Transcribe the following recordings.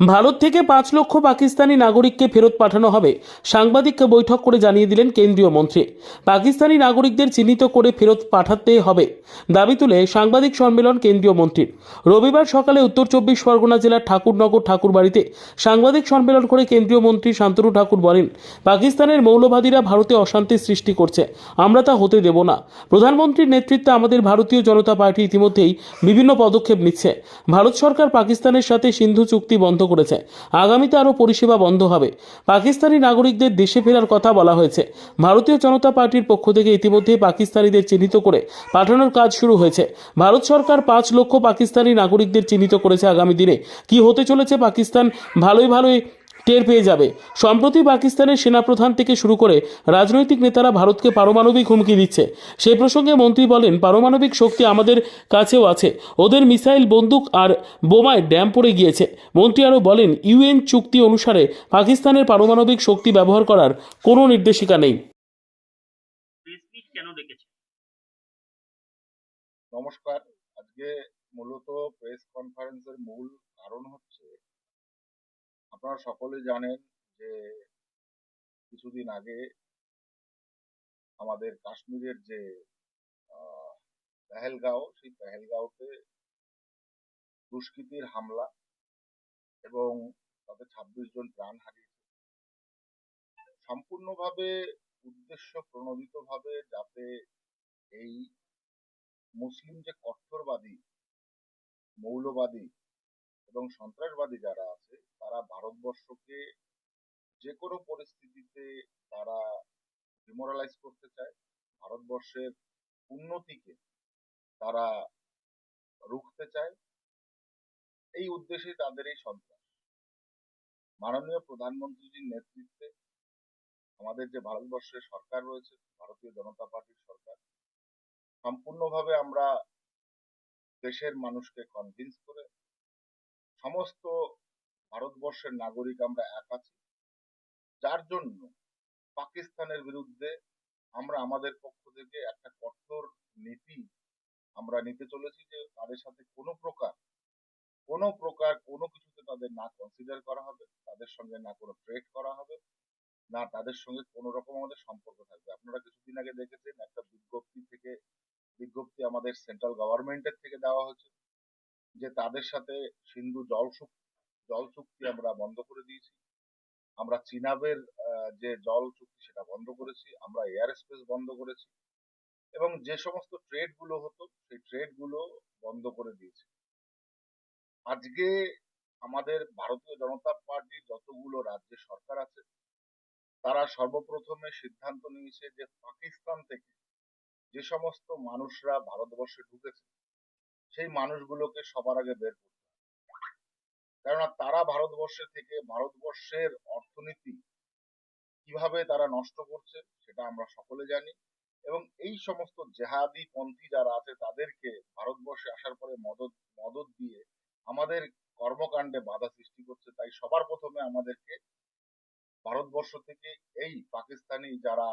ভারত থেকে পাঁচ লক্ষ পাকিস্তানি নাগরিককে ফেরত পাঠানো হবে সাংবাদিককে বৈঠক করে জানিয়ে দিলেন কেন্দ্রীয় মন্ত্রী। পাকিস্তানি নাগরিকদের চিহ্নিত করে ফেরত পাঠাতে হবে, দাবি তুলে সাংবাদিক সম্মেলন কেন্দ্রীয় মন্ত্রীর। রবিবার সকালে উত্তর চব্বিশ পরগনা জেলার ঠাকুরনগর ঠাকুরবাড়িতে সাংবাদিক সম্মেলন করে কেন্দ্রীয় মন্ত্রী শান্তনু ঠাকুর বলেন, পাকিস্তানের মৌলবাদীরা ভারতে অশান্তি সৃষ্টি করছে, আমরা তা হতে দেব না। প্রধানমন্ত্রীর নেতৃত্বে আমাদের ভারতীয় জনতা পার্টি ইতিমধ্যেই বিভিন্ন পদক্ষেপ নিচ্ছে। ভারত সরকার পাকিস্তানের সাথে সিন্ধু চুক্তি বন্ধ করেছে। আগামীতে আরও পরিষেবা বন্ধ হবে। পাকিস্তানি নাগরিকদের দেশে ফেরার কথা বলা হয়েছে। ভারতীয় জনতা পার্টির পক্ষ থেকে ইতিমধ্যেই পাকিস্তানিদের চিহ্নিত করে পাঠানোর কাজ শুরু হয়েছে। ভারত সরকার পাঁচ লক্ষ পাকিস্তানি নাগরিকদের চিহ্নিত করেছে আগামী দিনে। কি হতে চলেছে পাকিস্তান? ভালোই ভালোই টের পেয়ে যাবে। সম্প্রতি পাকিস্তানের সেনাপ্রধান থেকে শুরু করে রাজনৈতিক নেতারা ভারতকে পারমাণবিক হুমকি দিচ্ছে। সেই প্রসঙ্গে মন্ত্রী বলেন, পারমাণবিক শক্তি আমাদের কাছেও আছে। ওদের মিসাইল, বন্দুক আর বোমায় ড্যাম পড়ে গিয়েছে। মন্ত্রী আরও বলেন, ইউএন চুক্তি অনুসারে পাকিস্তানের পারমাণবিক শক্তি ব্যবহার করার কোনো নির্দেশিকা নেই। নমস্কার। আজকে মূলত প্রেস কনফারেন্সের মূল কারণ আপনারা সকলে জানেন যে কিছুদিন আগে আমাদের কাশ্মীরের যে পেহেলগাঁও, সেই পেহেলগাঁওতে দুষ্কৃতির হামলা এবং তাতে ছাব্বিশ জন প্রাণ হারিয়েছে। সম্পূর্ণভাবে উদ্দেশ্য প্রণোদিতভাবে যাতে এই মুসলিম যে কট্টরবাদী, মৌলবাদী এবং সন্ত্রাসবাদী যারা আছে, তারা ভারতবর্ষকে যে কোনো পরিস্থিতিতে তারা ডিমোরালাইজ করতে চায়, ভারতবর্ষের উন্নতিকে তারা রুখতে চায়, এই উদ্দেশ্যে তাদের এই সন্ত্রাস। মাননীয় প্রধানমন্ত্রীজির নেতৃত্বে আমাদের যে ভারতবর্ষের সরকার রয়েছে, ভারতীয় জনতা পার্টির সরকার, সম্পূর্ণভাবে আমরা দেশের মানুষকে কনভিন্স করে সমস্ত ভারতবর্ষের নাগরিক আমরা এক আছি। যার জন্য পাকিস্তানের বিরুদ্ধে আমরা আমাদের পক্ষ থেকে একটা কঠোর নীতি আমরা নিতে চলেছি যে তাদের সাথে কোনো প্রকার কোনো প্রকার কোনো কিছুতে তাদের না কনসিডার করা হবে, তাদের সঙ্গে না কোনো ট্রেড করা হবে, না তাদের সঙ্গে কোনো রকম আমাদের সম্পর্ক থাকবে। আপনারা কিছুদিন আগে দেখেছেন একটা বিজ্ঞপ্তি থেকে, বিজ্ঞপ্তি আমাদের সেন্ট্রাল গভর্নমেন্টের থেকে দেওয়া হয়েছে। যে তাদের সাথে সিন্ধু জল জল চুক্তি আমরা বন্ধ করে দিয়েছি। আমরা চিনাবের যে জল চুক্তি সেটা বন্ধ করেছি। আমরা এয়ার স্পেস বন্ধ করেছি। এবং যে সমস্ত ট্রেডগুলো হতো, সেই ট্রেডগুলো বন্ধ করে দিয়েছি। আজকে আমাদের ভারতীয় জনতা পার্টির যতগুলো রাজ্যের সরকার আছে, তারা সর্বপ্রথমে সিদ্ধান্ত নিয়েছে যে পাকিস্তান থেকে যে সমস্ত মানুষরা ভারতবর্ষে ঢুকেছে সেই মানুষগুলোকে সবার আগে বের করতে কেননা তারা ভারতবর্ষে থেকে ভারতবর্ষের অর্থনীতি কীভাবে তারা নষ্ট করছে সেটা আমরা সকলে জানি এবং এই সমস্ত জেহাদি পন্থী যারা আছে তাদেরকে ভারতবর্ষে আসার পরে মদত মদত দিয়ে আমাদের কর্মকাণ্ডে বাধা সৃষ্টি করছে। তাই সবার প্রথমে আমাদেরকে ভারতবর্ষ থেকে এই পাকিস্তানি যারা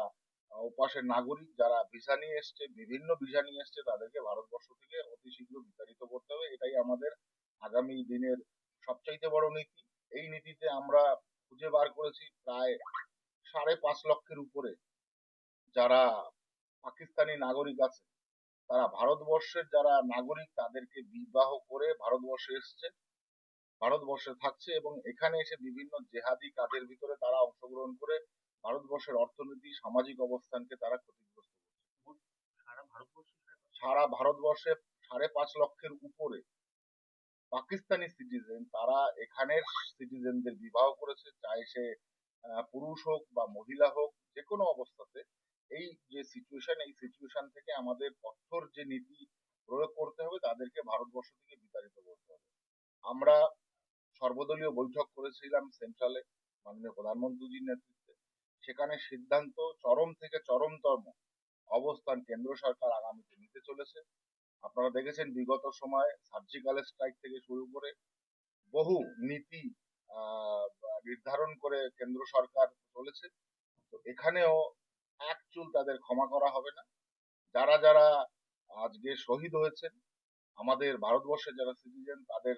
ওপাশের নাগরিক যারা ভিসা নিয়ে এসছে, বিভিন্ন ভিসা নিয়ে এসছে, তাদেরকে ভারতবর্ষ থেকে অতি শীঘ্র বিতাড়িত করতে হবে। এটাই আমাদের আগামী দিনের সবচাইতে বড় নীতি। এই নীতিতে আমরা খুঁজে বার করেছি প্রায় সাড়ে পাঁচ লক্ষের উপরে যারা পাকিস্তানি নাগরিক আছে, তারা ভারতবর্ষের যারা নাগরিক, তাদেরকে বিবাহ করে ভারতবর্ষে এসছে, ভারতবর্ষে থাকছে এবং এখানে এসে বিভিন্ন জেহাদি কাজের ভিতরে তারা অংশগ্রহণ করে ভারতবর্ষের অর্থনীতি সামাজিক অবস্থানকে তারা ক্ষতিগ্রস্ত করছে। সারা ভারতবর্ষে সাড়ে পাঁচ লক্ষের উপরে পাকিস্তানি সিটিজেন তারা এখানের সিটিজেনদের বিবাহ করেছে চাই সে পুরুষ হোক বা মহিলা হোক যে কোনো অবস্থাতে। এই যে সিচুয়েশন এই সিচুয়েশন থেকে আমাদের কঠোর যে নীতি প্রয়োগ করতে হবে তাদেরকে ভারতবর্ষ থেকে বিতাড়িত করতে হবে। আমরা সর্বদলীয় বৈঠক করেছিলাম সেন্ট্রালে মাননীয় প্রধানমন্ত্রীজির নেতৃত্বে। সেখানে সিদ্ধান্ত চরম থেকে চরমতম অবস্থান কেন্দ্র সরকার আগামীতে নিতে চলেছে। আপনারা দেখেছেন বিগত সময়ে সার্জিক্যাল স্ট্রাইক থেকে শুরু করে বহু নীতি নির্ধারণ করে কেন্দ্র সরকার চলেছে। তো এখানেও এক চুল তাদের ক্ষমা করা হবে না। যারা যারা আজকে শহীদ হয়েছেন, আমাদের ভারতবর্ষের যারা সিটিজেন তাদের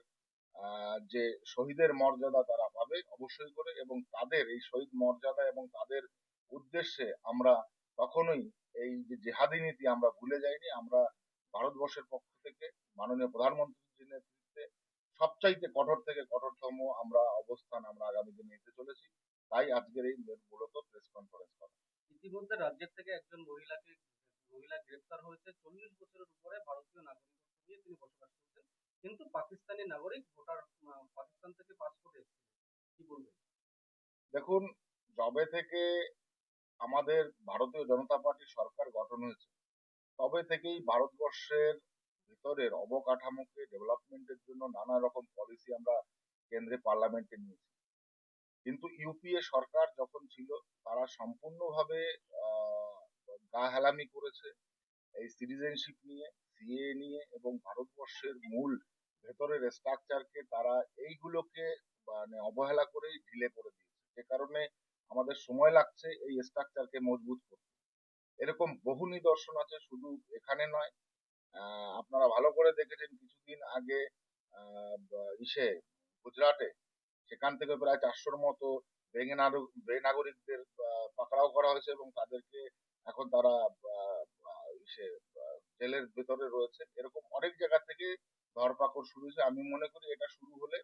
যে শহীদের মর্যাদা তারা পাবে অবশ্যই করে এবং তাদের, এই শহীদ মর্যাদা এবং তাদের উদ্দেশ্যে আমরা কখনোই এই যে জেহাদি নীতি আমরা ভুলে যাইনি। আমরা ভারতবর্ষের পক্ষ থেকে, মাননীয় প্রধানমন্ত্রীর নেতৃত্বে সবচাইতে কঠোর থেকে কঠোরতম আমরা অবস্থান আমরা আগামী দিনে নিতে চলেছি। তাই আজকের এই মূলত প্রেস কনফারেন্স করা। ইতিমধ্যে রাজ্যের থেকে একজন মহিলাকে, মহিলা গ্রেপ্তার হয়েছে। চল্লিশ বছরের উপরে ভারতীয় নাগরিকত্ব নিয়ে তিনি বসবাস করছেন। কিন্তু পাকিস্তানি নাগরিক ভোটার পাকিস্তান থেকে পাসপোর্ট এসেছে। কি বলবেন দেখুন, যবে থেকে আমাদের ভারতীয় জনতা পার্টি সরকার গঠন হয়েছে, তবে থেকেই ভারতবর্ষের ভিতরের অবকাঠামোকে ডেভেলপমেন্টের জন্য নানা রকম পলিসি আমরা কেন্দ্রে পার্লামেন্টে নিয়েছি। কিন্তু ইউপিএ সরকার যখন ছিল, তারা সম্পূর্ণভাবে গা হেলামি করেছে এই সিটিজেনশিপ নিয়ে সিএ নিয়ে এবং ভারতবর্ষের মূল ভেতরের স্ট্রাকচারকে তারা এইগুলোকে মানে অবহেলা করেই ঢিলে করে দিয়েছে। যে কারণে আমাদের সময় লাগছে এই স্ট্রাকচারকে মজবুত করতে। এরকম বহু নিদর্শন আছে, শুধু এখানে নয়। আপনারা ভালো করে দেখেছেন কিছুদিন আগে ইসে, গুজরাটে, সেখান থেকে প্রায় চারশোর মতো বেনাগরিকদের পাকড়াও করা হয়েছে এবং তাদেরকে এখন তারা ইসে জেলের ভেতরে রয়েছে। এরকম অনেক জায়গা থেকে ধরপাকড় শুরু হয়েছে। আমি মনে করি এটা শুরু হলে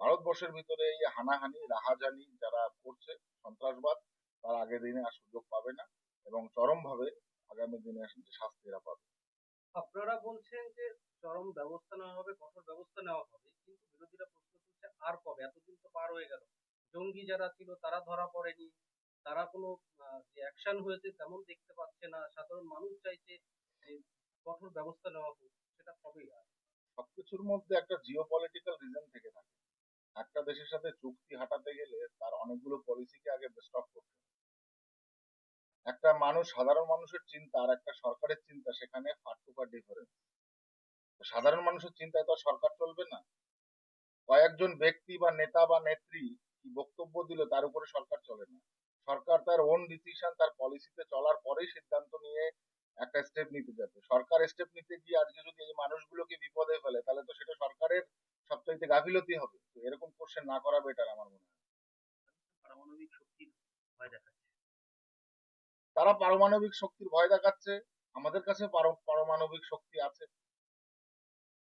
ভারতবর্ষের ভিতরে এই হানাহানি, রাহাজানি যারা করছে, সন্ত্রাসবাদ, তার আগের দিনে আর সুযোগ পাবে না এবং চরমভাবে আগামী দিনে শাস্তি এরা পাবে। আপনারা বলছেন যে চরম ব্যবস্থা নেওয়া হবে, কঠোর ব্যবস্থা নেওয়া হবে, কিন্তু বিরোধীরা প্রশ্ন তুলছে আর কবে? এতদিন তো পার হয়ে গেল। জঙ্গি যারা ছিল, তারা ধরা পড়েনি। তারা কোনো যে অ্যাকশন হয়েছে তেমন দেখতে পাচ্ছে না। সাধারণ মানুষ চাইছে যে কঠোর ব্যবস্থা নেওয়া হোক, সেটা কবেই আর। সবকিছুর মধ্যে একটা জিও পলিটিক্যাল রিজন থেকে থাকে। একটা দেশের সাথে চুক্তি হাঁটাতে গেলে তার অনেকগুলো পলিসিকে আগে স্টপ করতে। একটা মানুষ সাধারণ মানুষের চিন্তা আর একটা সরকারের চিন্তা, সেখানে ফাটুকার ডিফারেন্স সাধারণ মানুষের চিন্তায় তো সরকার চলবে না। কয়েকজন ব্যক্তি বা নেতা বা নেত্রী কি বক্তব্য দিল তার উপরে সরকার চলে না। সরকার তার ওন ডিসিশন তার পলিসিতে চলার পরেই সিদ্ধান্ত নিয়ে একটা স্টেপ নিতে যাবে সরকার স্টেপ নিতে গিয়ে আজকে যদি এই মানুষগুলোকে বিপদে ফেলে তাহলে তো সেটা সরকারের সবচাইতে গাফিলতি হবে। তো এরকম কোশ্চেন না করা বেটার আমার মনে হয়। পারমাণবিক শক্তির ভয় দেখাচ্ছে। তারা পারমাণবিক শক্তির ভয় দেখাচ্ছে। আমাদের কাছে পারমাণবিক শক্তি আছে।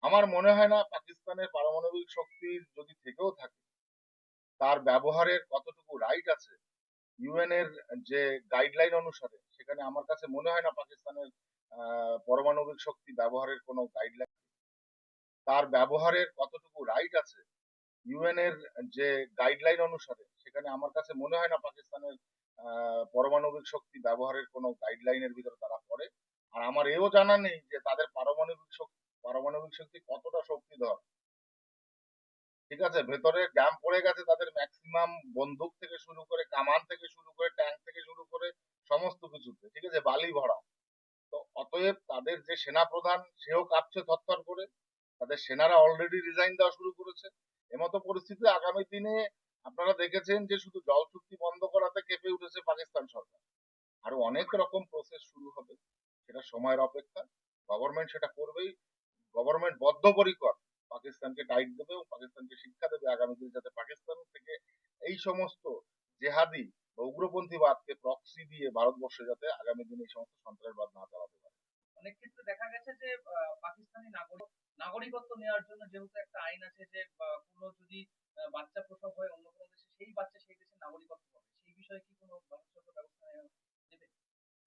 আমার মনে হয় না পাকিস্তানের পারমাণবিক শক্তির যদি থেকেও থাকে তার ব্যবহারের কতটুকু রাইট আছে ইউএন এর যে গাইডলাইন অনুসারে, সেখানে আমার কাছে মনে হয় না পাকিস্তানের পারমাণবিক শক্তি ব্যবহারের কোনো গাইডলাইন তার ব্যবহারের কতটুকু রাইট আছে ইউএন এর যে গাইডলাইন অনুসারে, সেখানে আমার কাছে মনে হয় না পাকিস্তানের পারমাণবিক শক্তি ব্যবহারের কোনো গাইডলাইনের ভিতরে তারা পড়ে। আর আমার এও জানা নেই যে তাদের পারমাণবিক শক্তি পারমাণবিক শক্তি শক্তিধর ঠিক আছে, ভেতরে ড্যাম পড়ে গেছে, তাদের ম্যাক্সিমাম বন্দুক থেকে শুরু করে, কামান থেকে শুরু করে ট্যাঙ্ক থেকে শুরু করে, সমস্ত কিছুতে, ঠিক আছে, বালি ভরা। তো অতএব তাদের যে সেনা প্রধান সেও কাঁপছে থরথর করে। তাদের সেনারা অলরেডি রিজাইন দেওয়া শুরু করেছে। এমতো পরিস্থিতি আগামী দিনে আপনারা দেখেছেন যে শুধু জল চুক্তি বন্ধ করাতে কেঁপে উঠেছে পাকিস্তান সরকার। আরও অনেক রকম প্রসেস শুরু হবে। সেটা সময়ের অপেক্ষা। গভর্নমেন্ট সেটা করবেই। গভর্নমেন্ট বদ্ধপরিকর। পাকিস্তানকে টাইট দেবে এবং পাকিস্তানকে শিক্ষা দেবে আগামী দিনে যাতে পাকিস্তান থেকে এই সমস্ত জেহাদি বা উগ্রপন্থীবাদকে প্রক্সি দিয়ে ভারতবর্ষে যাতে আগামী দিনে এই সমস্ত সন্ত্রাসবাদ না চালাতে পারে। অনেক ক্ষেত্রে দেখা গেছে যে পাকিস্তানি নাগরিক নাগরিকত্ব নেওয়ার জন্য যেহেতু একটা আইন আছে যে কোনো যদি বাচ্চা প্রসব হয় অন্য কোনো দেশে সেই বাচ্চা সেই দেশের নাগরিকত্ব পাবে। সেই বিষয়ে কি কোনো ভারত সরকার ব্যবস্থা নেবে?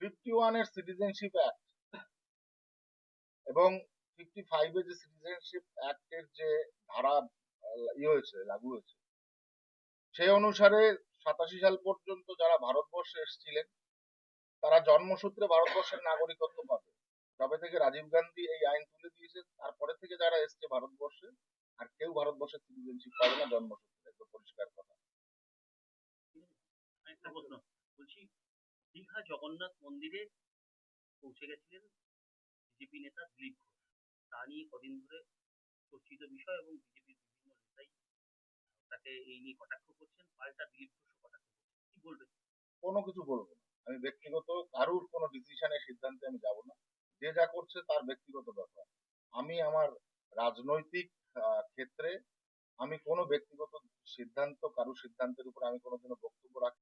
ফিফটি ওয়ানের সিটিজেনশিপ অ্যাক্ট এবং ফিফটি ফাইভের যে সিটিজেনশিপ অ্যাক্টের যে ধারা ইয়ে হয়েছে, লাগু হয়েছে, সেই অনুসারে সাতাশি সাল পর্যন্ত যারা ভারতবর্ষে এসেছিলেন, তারা জন্মসূত্রে ভারতবর্ষের নাগরিকত্ব পাবে। তবে থেকে রাজীব গান্ধী এই আইন তুলে দিয়েছে তারপরে থেকে যারা এসছে ভারতবর্ষে, আর কেউ ভারতবর্ষের সিটিজেনশিপ পাবে না জন্মসূত্রে একদম পরিষ্কার কথা। একটা প্রশ্ন, বলছি, দীঘা জগন্নাথ মন্দিরে পৌঁছে গেছিলেন বিজেপি নেতা দিলীপ তা নিয়ে কদিন ধরে চর্চিত বিষয় এবং বিজেপির বিভিন্ন নেতাই তাকে এই নিয়ে কটাক্ষ করছেন, পাল্টা দিলীপ ঘোষও কটাক্ষ করছেন। কি বলবেন? কোনো কিছু বলব না। আমি ব্যক্তিগত, কারুর কোনো ডিসিশনের সিদ্ধান্তে আমি যাব না। যে যা করছে তার ব্যক্তিগত ব্যাপার। আমি আমার রাজনৈতিক ক্ষেত্রে আমি কোনো ব্যক্তিগত সিদ্ধান্ত কারও সিদ্ধান্তের উপর আমি কোনোদিনও বক্তব্য রাখি